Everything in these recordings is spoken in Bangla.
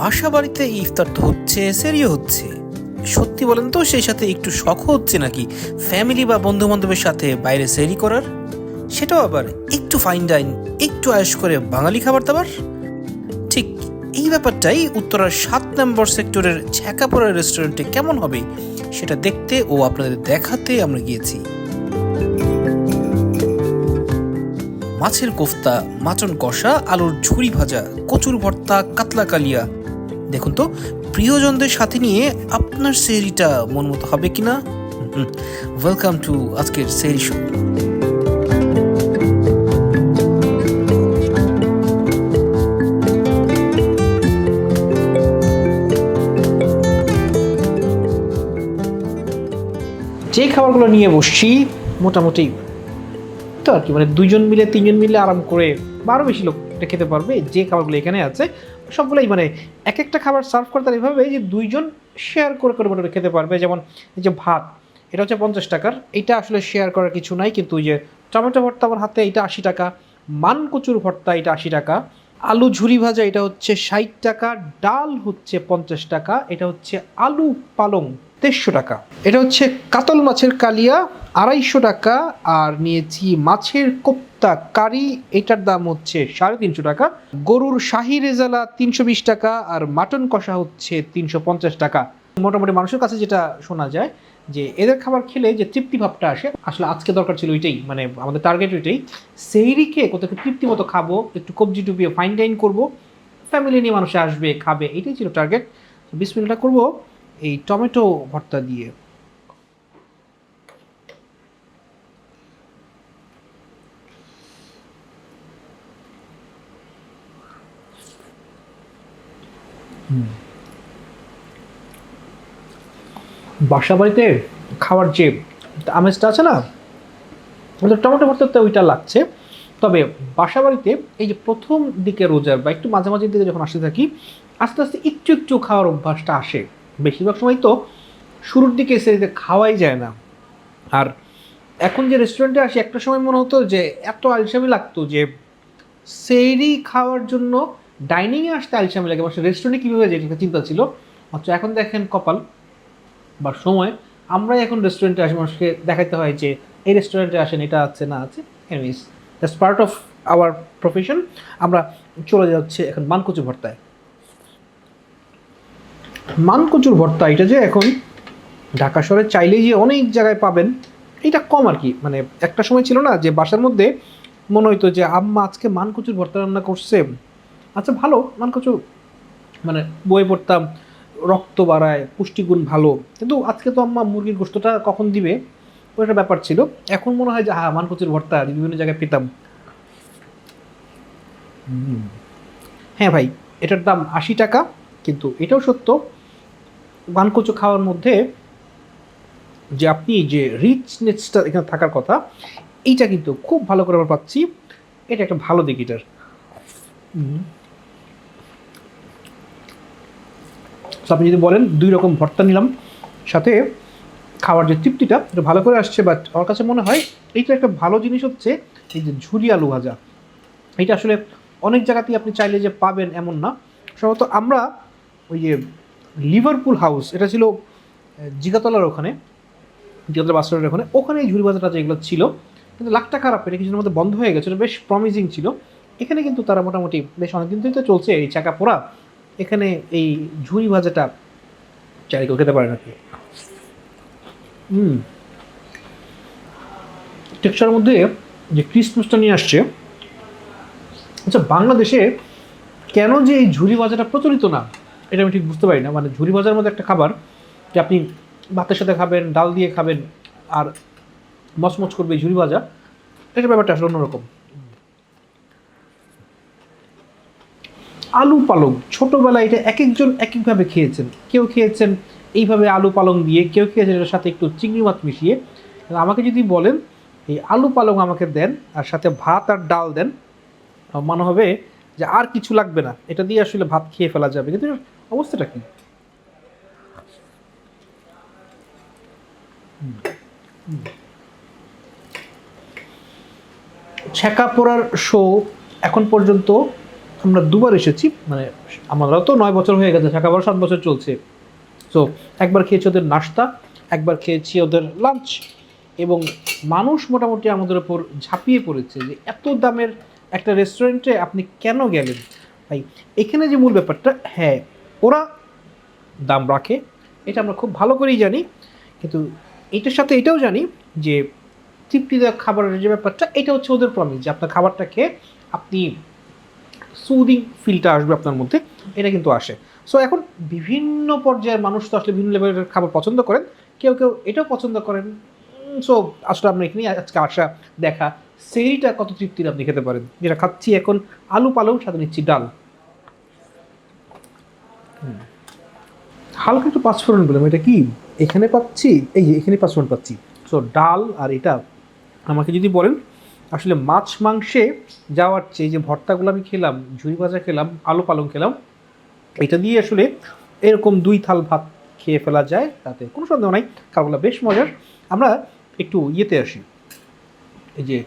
বাসা বাড়িতে ইফতার তো হচ্ছে, সেরিও হচ্ছে। সত্যি বলেন তো, সেই সাথে একটু শখ হচ্ছে নাকি? ফ্যামিলি বা বন্ধু বান্ধবের সাথে বাইরে সেরি করার? সেটাও আবার একটু ফাইন ডাইন একটু আয়েস করে বাঙালি খাবার দাবার? ঠিক এই ব্যাপারটাই উত্তরার সাত নম্বর সেক্টরের ছ্যাকাপড়া রেস্টুরেন্টে কেমন হবে, সেটা দেখতে ও আপনাদের দেখাতে আমরা গিয়েছি। মাছের কোফতা মাচন কষা, আলুর ঝুরি ভাজা, কচুর ভর্তা, কাতলা কালিয়া দেখুন তো, প্রিয়জনদের সাথে নিয়ে আপনার সেরিটা মন মতো হবে কিনা? ওয়েলকাম টু আজকের সেরি শো যে খাবারগুলো নিয়ে বসছি, মোটামুটি তো আর কি মানে দুজন মিলে, তিনজন মিলে আরাম করে বা আরও বেশি লোক খেতে পারবে, যে খাবারগুলো এখানে আছে সবগুলোই মানে এক একটা খাবার সার্ভ করে তার এভাবে যে দুইজন শেয়ার করে করে মোটামুটি খেতে পারবে। যেমন এই যে ভাত, এটা হচ্ছে পঞ্চাশ টাকার। এটা আসলে শেয়ার করার কিছু নাই, কিন্তু ওই যে টমেটো ভর্তা আমার হাতে, এটা আশি টাকা। মান কচুর ভর্তা, এটা আশি টাকা। আলু ঝুরি ভাজা, এটা হচ্ছে ষাট টাকা। ডাল হচ্ছে পঞ্চাশ টাকা। এটা হচ্ছে আলু পালং দেড়শো টাকা। এটা হচ্ছে কাতল মাছের কালিয়া, আড়াইশো টাকা। আর নিয়েছি মাছের কোপ্তা কারি, এটার দাম হচ্ছে সাড়ে তিনশো টাকা। গরুর শাহি রেজালা তিনশো বিশ টাকা, আর মাটন কষা হচ্ছে তিনশো পঞ্চাশ টাকা। মোটামুটি মানুষের কাছে যেটা শোনা যায় যে, এদের খাবার খেলে যে তৃপ্তি ভাবটা আসে, আসলে আজকে দরকার ছিল ওইটাই মানে আমাদের টার্গেট ওইটাই। সেইরিকে কোথাও তৃপ্তি মতো খাব, একটু কবজি টুপিয়ে ফাইন ডাইন করব ফ্যামিলি নিয়ে মানুষে আসবে, খাবে, এটাই ছিল টার্গেট বিশ মিনিটটা করব। এই টমেটো ভর্তা দিয়ে। বাসা বাড়িতে খাওয়ার যে আমেজটা আছে না টমেটো ভর্তাতে ওইটা লাগছে। তবে বাসা বাড়িতে এই যে প্রথম দিকে রোজার বা একটু মাঝে মাঝে দিকে যখন আসতে থাকি, আস্তে আস্তে একটু একটু খাওয়ার অভ্যাসটা আসে। বেশিরভাগ সময় তো শুরুর দিকে এসে খাওয়াই যায় না। আর এখন যে রেস্টুরেন্টে আসি, একটা সময় মনে হতো যে এত আলসামি লাগতো যে সেইরি খাওয়ার জন্য ডাইনিংয়ে আসতে আলসামি লাগে। মানে রেস্টুরেন্টে কীভাবে যায়, এটা চিন্তা ছিল। অথচ এখন দেখেন কপাল বা সময়, আমরাই এখন রেস্টুরেন্টে আসি। মানুষকে দেখাতে হয় যে এই রেস্টুরেন্টে আসেন, এটা আছে, না আছে। Anyways that's part of our profession আমরা চলে যাচ্ছে এখন মানকুচু ভর্তায়। মানকচুর ভর্তা এটা যে এখন ঢাকা শহরে চাইলেই যে অনেক জায়গায় পাবেন, এটা কম আর কি। মানে একটা সময় ছিল না যে বাসার মধ্যে মনে হইতো যে, আম্মা, আজকে মানকচুর ভর্তা রান্না করছে। আচ্ছা ভালো, মানকচু মানে বই পড়তাম, রক্ত বাড়ায়, পুষ্টিগুণ ভালো। কিন্তু আজকে তো আম্মা মুরগির গোস্তটা কখন দিবে? ওইটা ব্যাপার ছিল। এখন মনে হয় যে হ্যাঁ মানকচুর ভর্তা বিভিন্ন জায়গায় পেতাম। হ্যাঁ ভাই, এটার দাম আশি টাকা। এটাও সত্য, বানকচু খাওয়ার মধ্যে যে আপনি যে রিচনেসটা এখানে থাকার কথা, এইটা কিন্তু খুব ভালো করে আমরা পাচ্ছি। এটা একটা ভালো দিক এটার। আপনি যদি বলেন, দুই রকম ভর্তা নিলাম, সাথে খাওয়ার যে তৃপ্তিটা, এটা ভালো করে আসছে বাট আমার কাছে মনে হয় এইটা একটা ভালো জিনিস হচ্ছে এই যে ঝুরি আলু ভাজা। এটা আসলে অনেক জায়গাতেই আপনি চাইলে যে পাবেন এমন না। সম্ভবত আমরা ওই যে লিভারপুল হাউস এটা ছিল জিগাতলার ওখানে, জিগাতলা বাস রোডের ওখানে। ওখানে এই ঝুরি ভাজাটা যেগুলো ছিল, কিন্তু লাখটা খারাপ, এটা কিছুদিনের মধ্যে বন্ধ হয়ে গেছে বেশ প্রমিজিং ছিল। এখানে কিন্তু তারা মোটামুটি বেশ অনেকদিন ধরেই তো চলছে, এই চাকা পোড়া এখানে এই ঝুড়ি ভাজাটা চাই কেউ খেতে পারে নাকি? হুম। টেক্সচারের মধ্যে যে ক্রিসমাসটা নিয়ে আসছে আচ্ছা বাংলাদেশে কেন যে এই ঝুড়ি ভাজাটা প্রচলিত না? এটা আমি ঠিক বুঝতে পারি না। মানে ঝুরি ভাজার মধ্যে একটা খাবার যে আপনি ভাতের সাথে খাবেন, ডাল দিয়ে খাবেন আর মচমচ করবে ঝুরি ভাজা, এটা ব্যাপারটা আসলে অন্যরকম। আলু পালং, ছোটোবেলায় এটা এক একজন এক একভাবে খেয়েছেন। কেউ খেয়েছেন এইভাবে আলু পালং দিয়ে, কেউ খেয়েছেন এটার সাথে একটু চিংড়ি মাছ মিশিয়ে। আমাকে যদি বলেন, এই আলু পালং আমাকে দেন আর সাথে ভাত আর ডাল দেন মনে হবে যে আর কিছু লাগবে না। এটা দিয়ে আসলে ভাত খেয়ে ফেলা যাবে। কিন্তু অবস্থাটা কি? ছ্যাঁকা পোড়ার শো এখন পর্যন্ত আমরা দুবার এসেছি মানে আমরা তো নয় বছর হয়ে গেছে ঢাকা বারো সাত বছর চলছে। তো একবার খেয়েছি ওদের নাস্তা, একবার খেয়েছি ওদের লাঞ্চ এবং মানুষ মোটামুটি আমাদের ওপর ঝাঁপিয়ে পড়েছে যে এত দামের একটা রেস্টুরেন্টে আপনি কেন গেলেন? ভাই, এখানে যে মূল ব্যাপারটা হ্যাঁ ওরা দাম রাখে। এটা আমরা খুব ভালো করেই জানি। কিন্তু এটার সাথে এটাও জানি যে তৃপ্তিদায়ক খাবারের যে ব্যাপারটা, এটা হচ্ছে ওদের প্রমিস যে আপনার খাবারটা খেয়ে আপনি সুদিং ফিলটা আসবে আপনার মধ্যে। এটা কিন্তু আসে। সো এখন বিভিন্ন পর্যায়ের মানুষ তো আসলে বিভিন্ন লেভেলের খাবার পছন্দ করেন। কেউ কেউ এটাও পছন্দ করেন। সো আসলে আপনার এখানেই আজকে আসা দেখা। সেইটা কত তৃপ্তির আপনি খেতে পারেন? যেটা খাচ্ছি এখন আলু পালং, সাথে নিচ্ছি ডাল। হালকা একটু পাঁচফোড়ন বললাম, এটা কি? এখানে পাচ্ছি, এই যে এখানে পাঁচফোড়ন পাচ্ছি। সো ডাল আর এটা আমাকে যদি বলেন, আসলে মাছ মাংসে যাওয়ার চেয়ে যে ভর্তাগুলো আমি খেলাম ঝুই ভাজা খেলাম, আলু পালং খেলাম, এটা দিয়ে আসলে এরকম দুই থাল ভাত খেয়ে ফেলা যায়, তাতে কোনো সন্দেহ নাই খাবারগুলো বেশ মজার। আমরা একটু ইয়েতে আসি। এই যে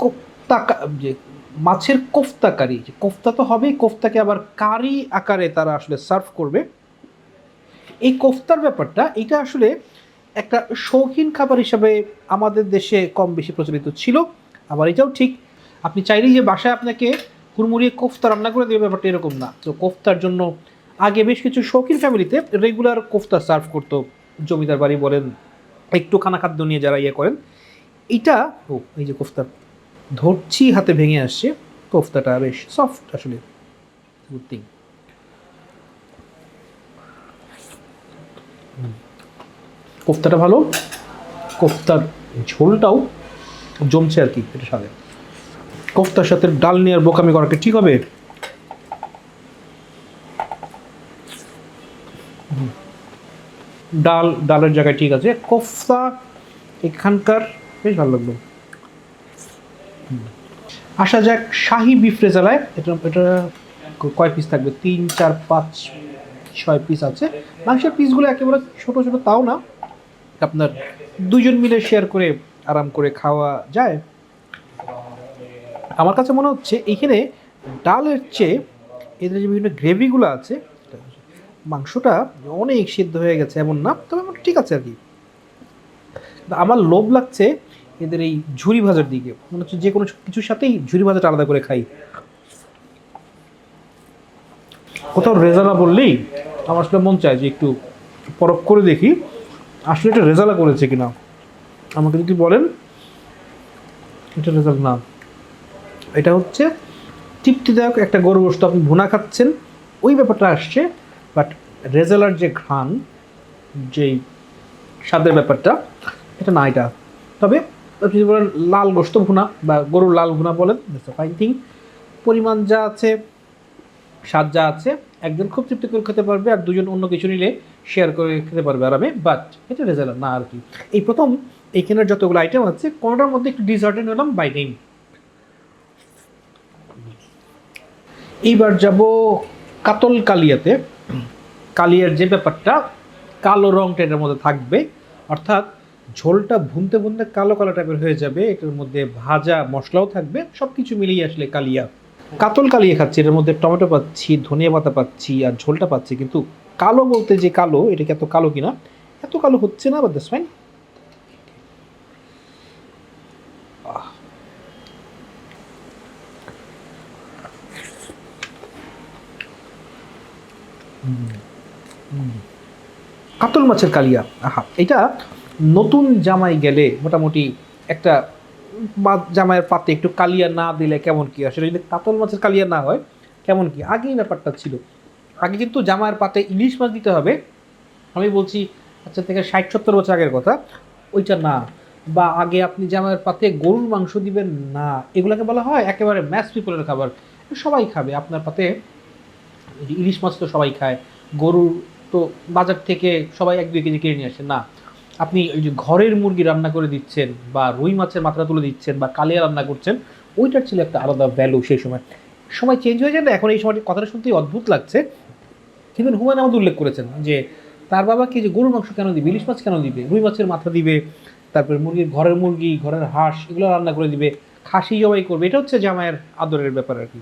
কোপ্তা যে মাছের কোফতা কারি। কোফতা তো হবে কোফতাকে আবার কারি আকারে তারা আসলে সার্ভ করবে। এই কোফতার ব্যাপারটা, এটা আসলে একটা শৌখিন খাবার হিসাবে আমাদের দেশে কম বেশি প্রচলিত ছিল, আবার এটাও ঠিক। আপনি চাইলেই যে বাসায় আপনাকে হুড়মুড়িয়ে কোফতা রান্না করে দেবে, ব্যাপারটা এরকম না। তো কোফতার জন্য আগে বেশ কিছু শৌখিন ফ্যামিলিতে রেগুলার কোফতা সার্ভ করতো জমিদার বাড়ি বলেন, একটু খানা খাদ্য নিয়ে যারা ইয়ে করেন। এটা, ও, এই যে কোফতা। ধরছি, হাতে ভেঙে আসছে। কোফতাটা বেশ সফট আসলে। গুড থিং কোফতাটা ভালো। কোফতার ঝোলটাও জমছে আর কি, এটা সাথে কোফতার সাথে ডাল নিয়ে আর বোকামি করা কি ঠিক হবে। ডাল, ডালের জায়গায় ঠিক আছে। কোফতা এখানকার বেশ ভালো লাগল। আসা যাক শাহি বিফ রেজালায় এটা এটা কয় পিস থাকবে? তিন, চার, পাঁচ, ছয় পিস আছে। মাংসের পিসগুলো একেবারে ছোট ছোট তাও না। আপনার দুজন মিলে শেয়ার করে, আরাম করে খাওয়া যায়। আমার কাছে মনে হচ্ছে এইখানে ডালের চেয়ে এদের যে বিভিন্ন গ্রেভিগুলো আছে, মাংসটা অনেক সিদ্ধ হয়ে গেছে এমন না, তবে ঠিক আছে আর কি। আমার লোভ লাগছে এদের এই ঝুরি ভাজার দিকে। মনে হচ্ছে যে কোনো কিছুর সাথেই ঝুরি ভাজাটা আলাদা করে খাই। কোথাও রেজালা বললেই আমার আসলে মন চায় যে একটু পরখ করে দেখি, আসলে এটা রেজালা করেছে কিনা। আমাকে যদি বলেন, এটা রেজাল্ট না। এটা হচ্ছে তৃপ্তিদায়ক একটা গরু গোস্ত আপনি ভুনা খাচ্ছেন, ওই ব্যাপারটা আসছে, বাট রেজালার যে ঘ্রাণ, যেই স্বাদের ব্যাপারটা, এটা না এটা। তবে যদি বলেন, লাল গোস্ত ভুনা বা গরুর লাল ভুনা বলেন ফাইন থিং পরিমাণ যা আছে, স্বাদ যা আছে, একজন খুব তৃপ্তি করে খেতে পারবে আর দুজন অন্য কিছু নিলে শেয়ার করে খেতে পারবে আরামে বাট এটা রেজাল্ট না আর কি। এই প্রথম এইখানের যতগুলো আইটেম আছে, কোনোটার মধ্যে একটু ডিসার্টেড হলাম বাই নেম এইবার যাব কাতল কালিয়াতে। কালিয়ার যে ব্যাপারটা, কালো রংটা এটার মধ্যে থাকবে, অর্থাৎ ঝোলটা ভুনতে ভুনতে কালো কালো টাইপের হয়ে যাবে, এটার মধ্যে ভাজা মশলাও থাকবে সব কিছু মিলিয়ে আসলে কালিয়া। কাতল কালিয়ে খাচ্ছি, এটার মধ্যে টমেটো পাচ্ছি, ধনিয়া পাতা পাচ্ছি আর ঝোলটা পাচ্ছি, কিন্তু কালো বলতে যে কালো এটা এত কালো কিনা? এত কালো হচ্ছে না দ্যাটস ফাইন কাতল মাছের কালিয়া, আহা, এটা নতুন জামাই গেলে মোটামুটি একটা জামাইয়ের পাতে একটু কালিয়া না দিলে কেমন কি আসলে যদি কাতল মাছের কালিয়া না হয়, কেমন কি? আগেই ব্যাপারটা ছিল। আগে কিন্তু জামাইয়ের পাতে ইলিশ মাছ দিতে হবে। আমি বলছি আচ্ছা থেকে ষাট, সত্তর বছর আগের কথা, ওইটা না। বা আগে আপনি জামাইয়ের পাতে গরুর মাংস দিবেন না। এগুলোকে বলা হয় একেবারে ম্যাস পিপলের খাবার। সবাই খাবে। আপনার পাতে ইলিশ মাছ তো সবাই খায়। গরুর তো বাজার থেকে সবাই এক, দুই কেজি কিনে নিয়ে আসে। না। আপনি ওই যে ঘরের মুরগি রান্না করে দিচ্ছেন বা রুই মাছের মাত্রা তুলে দিচ্ছেন বা কালিয়া রান্না করছেন, ওইটার ছিল একটা আলাদা ভ্যালু সেই সময়। সময় চেঞ্জ হয়ে যায় না, এখন এই সময় কথাটা শুনতেই অদ্ভুত লাগছে। কিন্তু হুমায়ুন আহমদ উল্লেখ করেছেন যে তার বাবা কি যে গরুর মাংস কেন দিবে, ইলিশ মাছ কেন দিবে, রুই মাছের মাথা দিবে, তারপরে মুরগির ঘরের মুরগি, ঘরের হাঁস, এগুলো রান্না করে দিবে, খাসি জবাই করবে। এটা হচ্ছে জামাইয়ের আদরের ব্যাপার আর কি।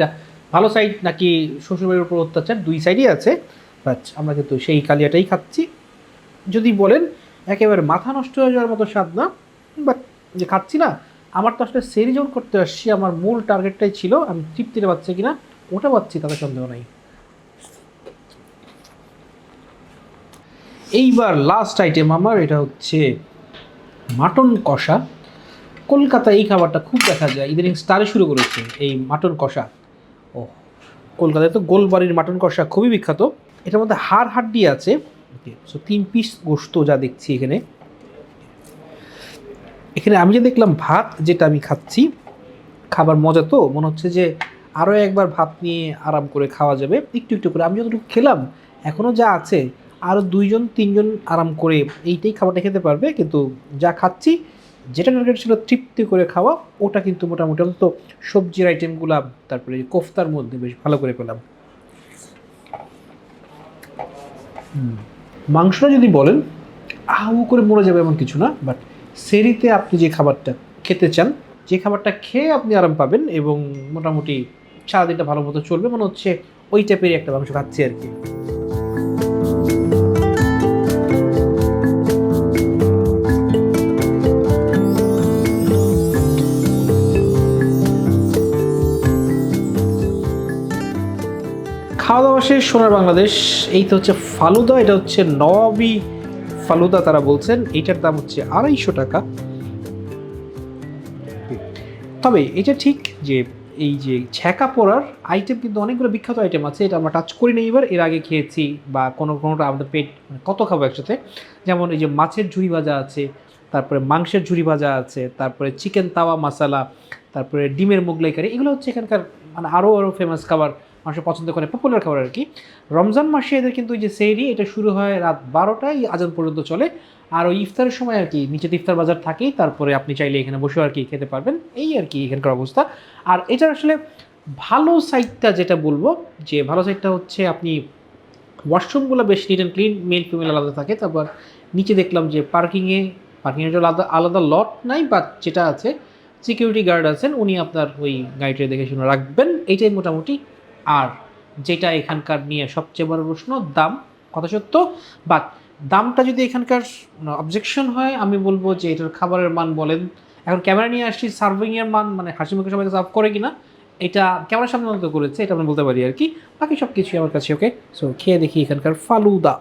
সাইডটা ভালো সাইড নাকি শ্বশুরবাড়ির উপর অত্যাচার, দুই সাইডই আছে আমরা কিন্তু সেই কালিয়াটাই খাচ্ছি। যদি বলেন একেবারে মাথা নষ্ট হয়ে যাওয়ার মতো স্বাদ না বাট যে খাচ্ছি না, আমার তো আসলে সেরি যখন করতে আসছি, আমার মূল টার্গেটটাই ছিল আমি তৃপ্তিটা পাচ্ছি কিনা, ওটা পাচ্ছি, তাতে সন্দেহ নাই। এইবার লাস্ট আইটেম আমার, এটা হচ্ছে মাটন কষা। কলকাতায় এই খাবারটা খুব দেখা যায়, ইদানিং স্টারে শুরু করেছে এই মাটন কষা। ও কলকাতায় তো গোলবাড়ির মাটন কষা খুবই বিখ্যাত। এটার মধ্যে হাড় হাড্ডি আছে সো তিন পিস গোস্ত যা দেখছি এখানে। এখানে আমি যে দেখলাম ভাত যেটা আমি খাচ্ছি, খাবার মজা তো, মনে হচ্ছে যে আরও একবার ভাত নিয়ে আরাম করে খাওয়া যাবে। একটু একটু করে, আমি যতটুকু খেলাম এখনও যা আছে আরও দুইজন, তিনজন আরাম করে এইটাই খাবারটা খেতে পারবে, কিন্তু যা খাচ্ছি, যেটা টার্গেট ছিল তৃপ্তি করে খাওয়া, ওটা কিন্তু মোটামুটি অন্তত সবজির আইটেমগুলা তারপরে কোফতার মধ্যে বেশ ভালো করে পেলাম। হুম। মাংসটা যদি বলেন আহু করে মরে যাবে এমন কিছু না বাট সেরিতে আপনি যে খাবারটা খেতে চান, যে খাবারটা খেয়ে আপনি আরাম পাবেন এবং মোটামুটি সারাদিনটা ভালো মতো চলবে, মনে হচ্ছে ওই টাইপেরই একটা মাংস খাচ্ছি আর কি। খাওয়া সোনার বাংলাদেশ, এই তো হচ্ছে ফালুদা, এটা হচ্ছে নবাবি ফালুদা তারা বলছেন, এটার দাম হচ্ছে আড়াইশো টাকা। তবে এটা ঠিক যে এই যে ছ্যাঁকা পড়ার আইটেম কিন্তু অনেকগুলো বিখ্যাত আইটেম আছে, এটা আমরা টাচ করি না এবার, এর আগে খেয়েছি বা কোনো কোনোটা আমাদের পেট মানে কত খাব একসাথে। যেমন এই যে মাছের ঝুড়ি ভাজা আছে, তারপরে মাংসের ঝুড়ি ভাজা আছে, তারপরে চিকেন তাওয়া মশালা তারপরে ডিমের মোগলাই কারি এগুলো হচ্ছে এখানকার মানে আরও আরও ফেমাস খাবার। মানুষ পছন্দ করে পপুলার খাবার আর কি। রমজান মাসে এদের কিন্তু যে সেহরি, এটা শুরু হয় রাত বারোটায় আজান পর্যন্ত চলে। আর ওই ইফতারের সময় আর কি নিচে ইফতার বাজার থাকেই তারপরে আপনি চাইলে এখানে বসে আর কি খেতে পারবেন। এই আর কি এখানকার অবস্থা। আর এটার আসলে ভালো সাইডটা যেটা বলব, যে ভালো সাইডটা হচ্ছে আপনি ওয়াশরুমগুলো বেশ neat and clean male female আলাদা থাকে। তারপর নিচে দেখলাম যে পার্কিংয়ে পার্কিংয়ের জন্য আলাদা আলাদা লট নাই বাট যেটা আছে সিকিউরিটি গার্ড আছেন, উনি আপনার ওই গাড়িটা দেখে শুনে রাখবেন। এইটাই মোটামুটি আর যেটা এখানকার নিয়ে সবচেয়ে বড় প্রশ্ন, দাম কথা সত্য? বাট দামটা যদি এখানকার অবজেকশন হয়, আমি বলব যে এটার খাবারের মান বলেন। এখন ক্যামেরা নিয়ে আসছি সার্ভিংয়ের মান মানে হাসি মুখে সবাইকে সার্ভ করে কিনা, এটা ক্যামেরার সামনে মতো করেছে, এটা আমি বলতে পারি আর কি। বাকি সব কিছুই আমার কাছে ওকে সো খেয়ে দেখি এখানকার ফালুদা।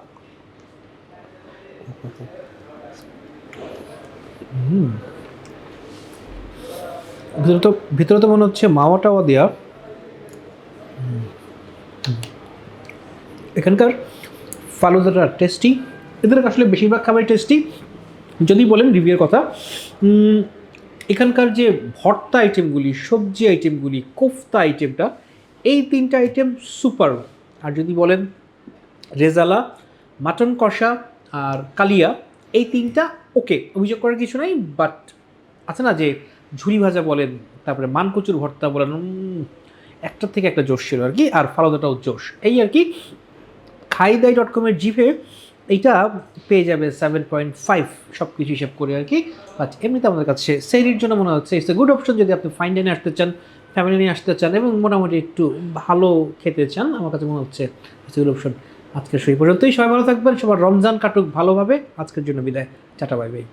ভিতরে তো ভিতরে তো মনে হচ্ছে মাওয়া টাওয়া দেওয়া এখানকার ফালুদাটা টেস্টি এদের আসলে বেশিরভাগ খাবারই টেস্টি যদি বলেন রিভিউয়ের কথা এখানকার যে ভর্তা আইটেমগুলি সবজি আইটেমগুলি কোফতা আইটেমটা এই তিনটা আইটেম সুপার আর যদি বলেন রেজালা মাটন কষা আর কালিয়া এই তিনটা ওকে অভিযোগ করার কিছু নাই বাট আছে না যে ঝুরি ভাজা বলেন তারপরে মানকচুর ভর্তা বলেন উম, একটার থেকে একটা জোশ ছিল আর কি আর ফালুদাটাও জোশ। এই আর কি খাইদাই ডট কমের জিপে এইটা পেয়ে যাবে সেভেন পয়েন্ট ফাইভ সব কিছু হিসাব করে আর কি। বাট এমনিতে আমাদের কাছে সেরির জন্য মনে হচ্ছে ইটস এ গুড অপশন যদি আপনি ফাইন ডাইনে আসতে চান ফ্যামিলি নিয়ে আসতে চান এবং মোটামুটি একটু ভালো খেতে চান, আমার কাছে মনে হচ্ছে ইটস গুড অপশন আজকের সেই পর্যন্তই, সবাই ভালো থাকবেন, সবার রমজান কাটুক ভালোভাবে, আজকের জন্য বিদায়, টাটা বাই বাই